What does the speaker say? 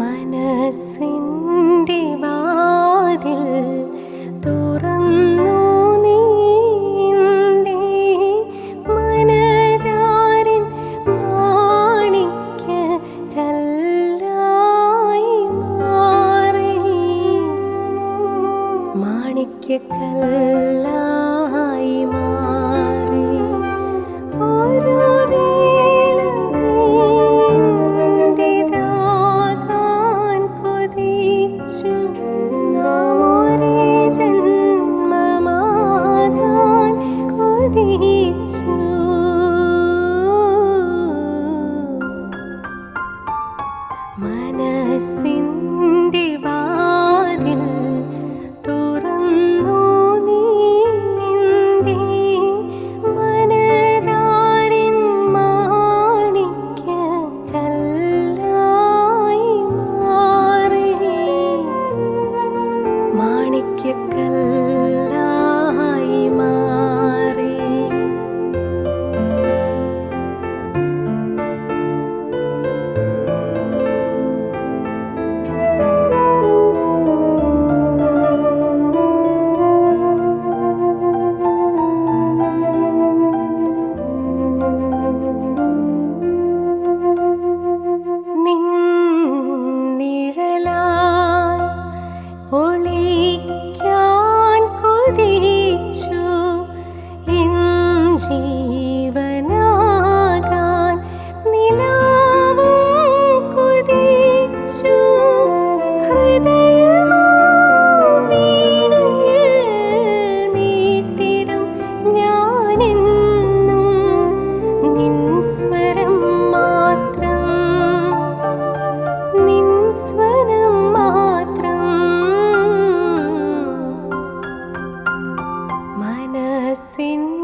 മനസ്സിന്റെ വാതിൽ തുറന്നു നീന്റെ മനതാരിൻ മാണിക്യ കല്ലായി മാറി. മാണിക്യ കല്ല sini.